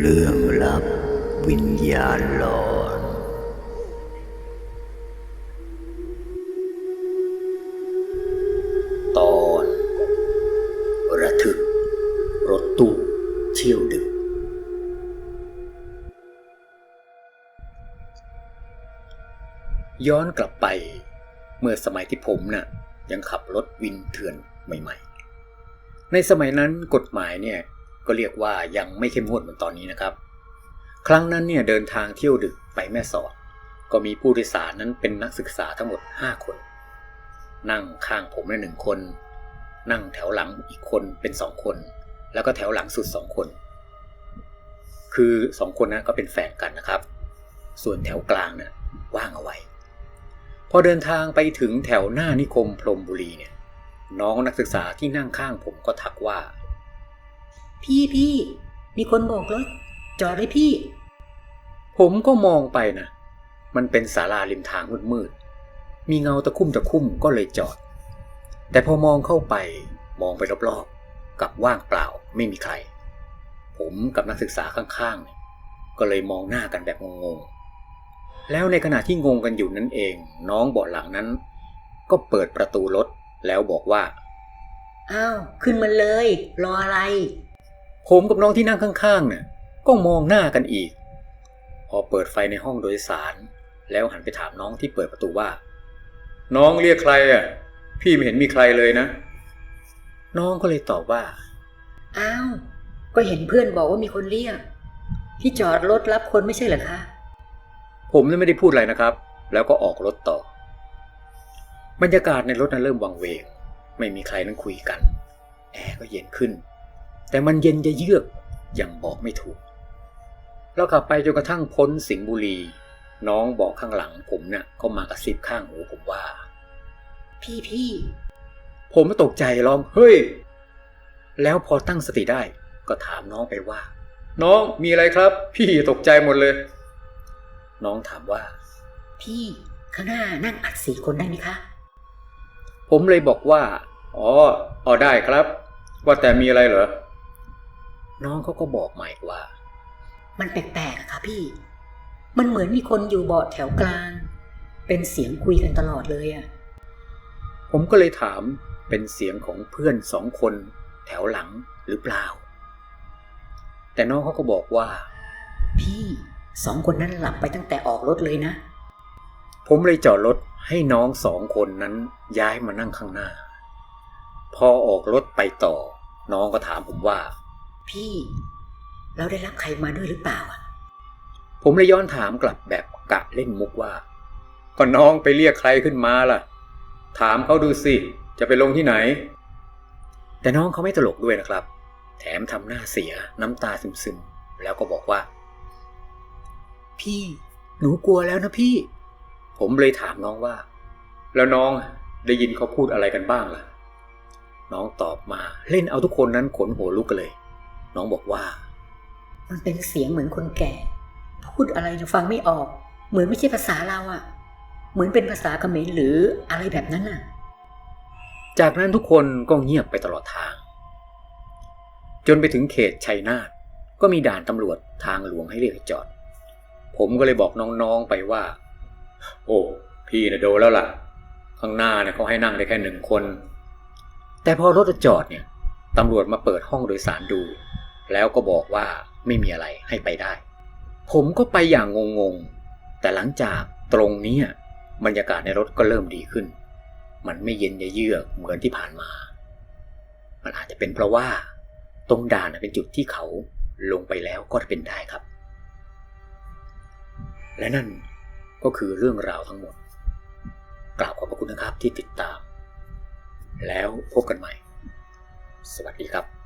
เรื่องลับวิญญาณหลอนตอนระทึกรถตู้เที่ยวดึก ย้อนกลับไปเมื่อสมัยที่ผมน่ะยังขับรถวินเถื่อนใหม่ ๆ ในสมัยนั้นกฎหมายเนี่ย ก็เรียกว่ายังไม่เข้มงวดเหมือนตอนนี้นะครับ ครั้งนั้นเนี่ยเดินทางเที่ยวดึกไปแม่สอด ก็มีผู้โดยสารนั้นเป็นนักศึกษาทั้งหมด 5 คน นั่งข้างผมหนึ่งคน นั่งแถวหลังอีกคนเป็นสองคน แล้วก็แถวหลังสุดสองคน คือสองคนนั้นก็เป็นแฟนกันนะครับ ส่วนแถวกลางน่ะว่างเอาไว้พอเดินทางไปถึงแถวหน้านิคมพรมบุรีเนี่ยน้องนักศึกษาที่นั่งข้างผมก็ทักว่า พี่พี่มีคนโบกรถจอดเลยพี่ ผมก็มองไปนะ มันเป็นศาลาริมทางมืดๆ มีเงาตะคุ่มตะคุ่มก็เลยจอด แต่พอมองเข้าไปมองไปรอบๆกลับว่างเปล่าไม่มีใคร ผมกับนักศึกษาข้างๆเนี่ยก็เลยมองหน้ากันแบบงงๆ แล้วในขณะที่งงกันอยู่นั่นเอง น้องเบาะหลังนั้น ก็เปิดประตูรถแล้วบอกว่า อ้าว ขึ้นมาเลย รออะไร ผมกับน้องที่นั่งข้างๆ เนี่ย ก็มองหน้ากันอีก พอเปิดไฟในห้องโดยสาร แล้วหันไปถามน้องที่เปิดประตูว่า น้องเรียกใครอะ พี่ไม่เห็นมีใครเลยนะ น้องก็เลยตอบว่า อ้าว ก็เห็นเพื่อนบอกว่ามีคนเรียก พี่จอดรถรับคนไม่ใช่เหรอคะ ผมเลยไม่ได้พูดอะไรนะครับ แล้วก็ออกรถต่อ บรรยากาศในรถนั้นเริ่มวังเวง ไม่มีใครนั่งคุยกัน แอร์ก็เย็นขึ้น แต่มันเย็นจะเยือกยังบอกไม่ถูกเราขับไปจนกระทั่งพ้นสิงห์บุรี น้องบอกข้างหลังผมเนี่ยก็มากระซิบข้างหูผมว่า พี่พี่ผมตกใจร้องเฮ้ย แล้วพอตั้งสติได้ก็ถามน้องไปว่า น้องมีอะไรครับ พี่ตกใจหมดเลย น้องถามว่า พี่ข้างหน้านั่งอัดสี่คนได้ไหมคะ ผมเลยบอกว่า อ๋อ อ๋อได้ครับ ว่าแต่มีอะไรเหรอ น้องเขาก็บอกใหม่ว่า มันแปลกๆอะค่ะพี่ มันเหมือนมีคนอยู่เบาะแถวกลาง เป็นเสียงคุยกันตลอดเลยอะผมก็เลยถามเป็นเสียงของเพื่อนสองคนแถวหลังหรือเปล่า แต่น้องเขาก็บอกว่า พี่สองคนนั้นหลับไปตั้งแต่ออกรถเลยนะ ผมเลยจอดรถให้น้องสองคนนั้นย้ายมานั่งข้างหน้า พอออกรถไปต่อ น้องก็ถามผมว่า พี่ เราได้รับใครมาด้วยหรือเปล่าอะผมเลยย้อนถามกลับแบบกะเล่นมุกว่าก็น้องไปเรียกใครขึ้นมาล่ะ ถามเขาดูสิ จะไปลงที่ไหน แต่น้องเขาไม่ตลกด้วยนะครับ แถมทำหน้าเสียน้ำตาซึมๆ แล้วก็บอกว่า พี่ หนูกลัวแล้วนะพี่ ผมเลยถามน้องว่า แล้วน้องได้ยินเขาพูดอะไรกันบ้างล่ะ น้องตอบมาเล่นเอาทุกคนนั้นขนหัวลุกกันเลย น้องบอกว่า มันเป็นเสียงเหมือนคนแก่ พูดอะไรจะฟังไม่ออก เหมือนไม่ใช่ภาษาเราอะเหมือนเป็นภาษาเขมรหรืออะไรแบบนั้นอะจากนั้นทุกคนก็เงียบไปตลอดทาง จนไปถึงเขตชัยนาทก็มีด่านตำรวจทางหลวงให้เรียกให้จอด ผมก็เลยบอกน้องๆไปว่า โอ้พี่นะโดนแล้วล่ะ ข้างหน้าเนี่ยเขาให้นั่งได้แค่หนึ่งคน แต่พอรถจะจอดเนี่ยตำรวจมาเปิดห้องโดยสารดู แล้วก็บอกว่าไม่มีอะไรให้ไปได้ ผมก็ไปอย่างงงๆ แต่หลังจากตรงนี้บรรยากาศในรถก็เริ่มดีขึ้น มันไม่เย็นเยือกเหมือนที่ผ่านมา มันอาจจะเป็นเพราะว่า ตรงด่านเป็นจุดที่เขาลงไปแล้วก็เป็นได้ครับ และนั่นก็คือเรื่องราวทั้งหมด กล่าวขอบพระคุณนะครับที่ติดตาม แล้วพบกันใหม่ สวัสดีครับ